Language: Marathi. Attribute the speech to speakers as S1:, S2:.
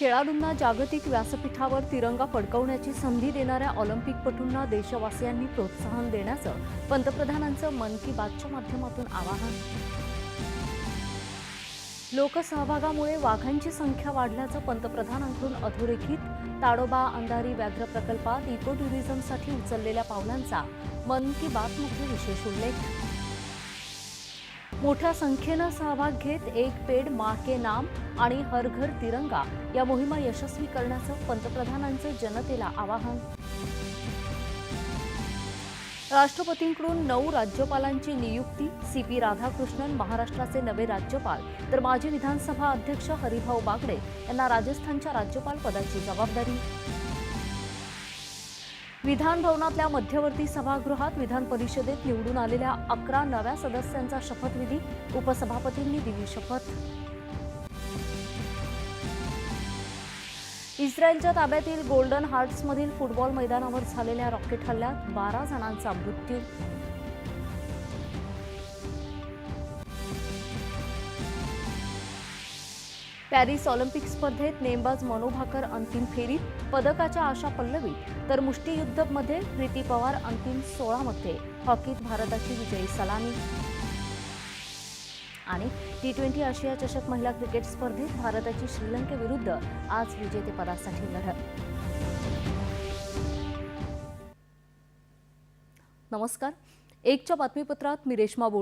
S1: खेळाडूंना जागतिक व्यासपीठावर तिरंगा फडकवण्याची संधी देणाऱ्या ऑलिम्पिकपटूंना देशवासियांनी प्रोत्साहन देण्याचं पंतप्रधानांचं मन की बातच्या माध्यमातून आवाहन. लोकसहभागामुळे वाघांची संख्या वाढल्याचं पंतप्रधानांकडून अधोरेखित ताडोबा अंधारी व्याघ्र प्रकल्पात इको टुरिझमसाठी उचललेल्या पावलांचा मन की बातमध्ये विशेष उल्लेख मोठ्या संख्येनं सहभाग घेत एक पेड मा के नाम आणि हर घर तिरंगा या मोहिमा यशस्वी करण्याचं पंतप्रधानांचं जनतेला आवाहन. राष्ट्रपतींकडून नऊ राज्यपालांची नियुक्ती सी पी राधाकृष्णन महाराष्ट्राचे नवे राज्यपाल तर माजी विधानसभा अध्यक्ष हरिभाऊ बागडे यांना राजस्थानच्या राज्यपाल पदाची जबाबदारी. विधान भवनातल्या मध्यवर्ती सभागृहात विधान परिषदेत निवडून आलेल्या अकरा नव्या सदस्यांचा शपथविधी उपसभापतींनी दिली शपथ. इस्रायलच्या ताब्यातील गोल्डन हार्ट्समधील फुटबॉल मैदानावर झालेल्या रॉकेट हल्ल्यात बारा जणांचा मृत्यू. पॅरिस ऑलिम्पिक स्पर्धेत नेमबाज मनोभाकर अंतिम फेरीत पदकाच्या आशा पल्लवी. तर मुष्टियुद्धमध्ये प्रीती पवार अंतिम सोळामध्ये. हॉकीत भारताची विजयी सलामी. आणि टी ट्वेंटी आशिया चषक महिला क्रिकेट स्पर्धेत भारताची श्रीलंकेविरुद्ध आज विजेतेपदासाठी लढत. नमस्कार. एकच्या बातमीपत्रात मी रेश्मा बोड